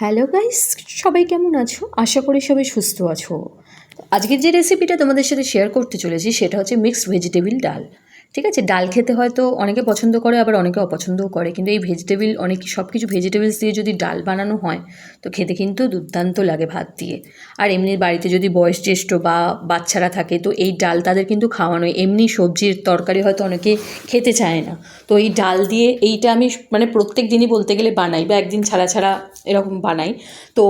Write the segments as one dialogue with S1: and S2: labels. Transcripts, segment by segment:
S1: Hello guys সবাই কেমন আছো? আশা করি সবাই সুস্থ আছো। আজকের যে রেসিপিটা তোমাদের সাথে শেয়ার করতে চলেছি, সেটা হচ্ছে মিক্সড ভেজিটেবিল ডাল। ঠিক আছে, ডাল খেতে হয়তো অনেকে পছন্দ করে, আবার অনেকে অপছন্দও করে। কিন্তু এই ভেজিটেবিল অনেক সব কিছু ভেজিটেবলস দিয়ে যদি ডাল বানানো হয়, তো খেতে কিন্তু দুর্দান্ত লাগে ভাত দিয়ে। আর এমনি বাড়িতে যদি বয়োজ্যেষ্ঠ বা বাচ্চারা থাকে, তো এই ডাল তাদের কিন্তু খাওয়ানো এমনি সবজির তরকারি হয়তো অনেকে খেতে চায় না। তো এই ডাল দিয়ে এইটা আমি মানে প্রত্যেক দিনই বলতে গেলে বানাই বা একদিন ছাড়া ছাড়া এরকম বানাই। তো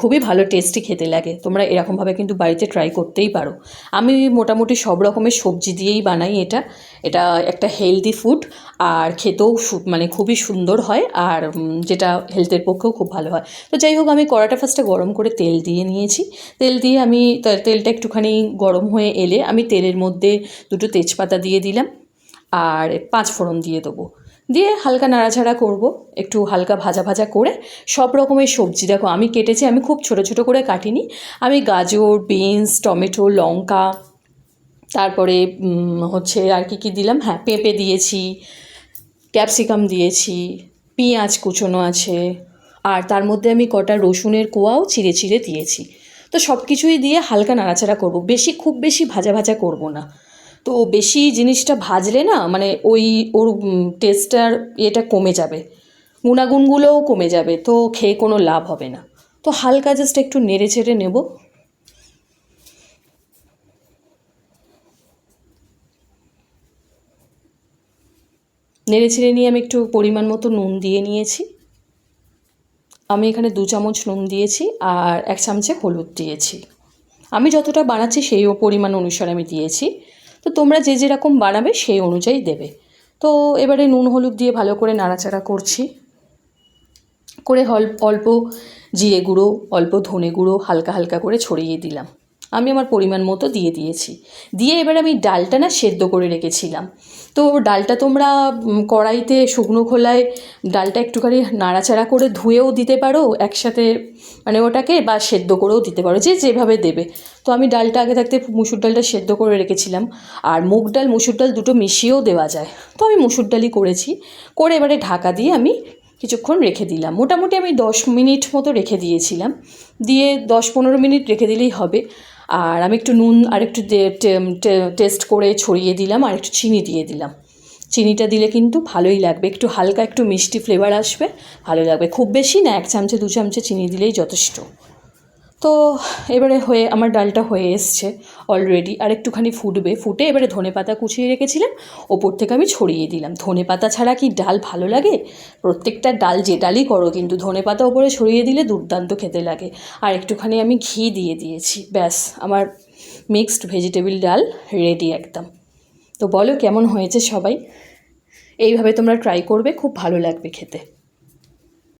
S1: খুবই ভালো টেস্টি খেতে লাগে। তোমরা এরকমভাবে কিন্তু বাড়িতে ট্রাই করতেই পারো। আমি মোটামুটি সব রকমের সবজি দিয়েই বানাই এটা। এটা একটা হেলদি ফুড আর খেতেও মানে খুবই সুন্দর হয় আর যেটা হেলথের পক্ষেও খুব ভালো হয়। তো যাই হোক, আমি কড়াটা ফার্স্টে গরম করে তেল দিয়ে নিয়েছি। তেল দিয়ে আমি তেলটা একটুখানি গরম হয়ে এলে আমি তেলের মধ্যে দুটো তেজপাতা দিয়ে দিলাম আর পাঁচ ফোড়ন দিয়ে দেবো। দিয়ে হালকা নাড়াচাড়া করব, একটু হালকা ভাজা ভাজা করে। সব রকমের সবজি দেখো, আমি কেটেছি, আমি খুব ছোট ছোট করে কাটিনি। আমি গাজর, বিনস, টমেটো, লঙ্কা তারপরে হচ্ছে আর কি কি দিলাম? হ্যাঁ পেঁপে দিয়েছি, ক্যাপসিকাম দিয়েছি, পেঁয়াজ কুচোনো আছে, আর তার মধ্যে আমি কটা রসুনের কোয়াও চিড়ে চিড়ে দিয়েছি। তো সব কিছুই দিয়ে হালকা নাড়াচাড়া করব। বেশি, খুব বেশি ভাজা ভাজা করব না। তো বেশি জিনিসটা ভাজলে না মানে ওই, ওর টেস্টটার ইয়েটা কমে যাবে। গুণাগুণগুলোও কমে যাবে। তো খেয়ে কোনো লাভ হবে না। তো হালকা জাস্ট একটু নেড়ে চেড়ে নেব। নেড়ে ছেড়ে নিয়ে আমি একটু পরিমাণ মতো নুন দিয়ে নিয়েছি। আমি এখানে দু চামচ নুন দিয়েছি আর এক চামচে হলুদ দিয়েছি। আমি যতটা বানাচ্ছি সেই পরিমাণ অনুসারে আমি দিয়েছি। তো তোমরা যে যেরকম বানাবে সেই অনুযায়ী দেবে। তো এবারে নুন হলুদ দিয়ে ভালো করে নাড়াচাড়া করছি। করে অল্প জিরে গুঁড়ো, অল্প ধনে গুঁড়ো হালকা হালকা করে ছড়িয়ে দিলাম। আমি আমার পরিমাণ মতো দিয়ে দিয়েছি। দিয়ে এবার আমি ডালটা না সেদ্ধ করে রেখেছিলাম। তো ডালটা তোমরা কড়াইতে শুকনো খোলায় ডালটা একটুখানি নাড়াচাড়া করে ধুয়েও দিতে পারো, একসাথে মানে ওটাকে বা সেদ্ধ করেও দিতে পারো, যে যেভাবে দেবে। তো আমি ডালটা আগে থাকতে মুসুর ডালটা সেদ্ধ করে রেখেছিলাম। আর মুগ ডাল, মুসুর ডাল দুটো মিশিয়েও দেওয়া যায়। তো আমি মুসুর ডালই করেছি। করে এবারে ঢাকা দিয়ে আমি কিছুক্ষণ রেখে দিলাম। মোটামুটি আমি দশ মিনিট মতো রেখে দিয়েছিলাম। দিয়ে দশ পনেরো মিনিট রেখে দিলেই হবে। আর আমি একটু নুন আর একটু টেস্ট করে ছড়িয়ে দিলাম আর একটু চিনি দিয়ে দিলাম। চিনিটা দিলে কিন্তু ভালোই লাগবে। একটু হালকা একটু মিষ্টি ফ্লেভার আসবে, ভালো লাগবে। খুব বেশি না, এক চামচে, দু চামচে চিনি দিলেই যথেষ্ট। তো এবারে হয়ে, আমার ডালটা হয়ে এসছে অলরেডি আর একটুখানি ফুটবে। ফুটে এবারে ধনে পাতা কুচিয়ে রেখেছিলাম, ওপর থেকে আমি ছড়িয়ে দিলাম। ধনে পাতা ছাড়া কি ডাল ভালো লাগে? প্রত্যেকটা ডাল যে ডালই করো, কিন্তু ধনে পাতা ওপরে ছড়িয়ে দিলে দুর্দান্ত খেতে লাগে। আর একটুখানি আমি ঘি দিয়ে দিয়েছি। ব্যাস, আমার মিক্সড ভেজিটেবিল ডাল রেডি একদম। তো বলো, কেমন হয়েছে সবাই? এইভাবে তোমরা ট্রাই করবে, খুব ভালো লাগবে খেতে।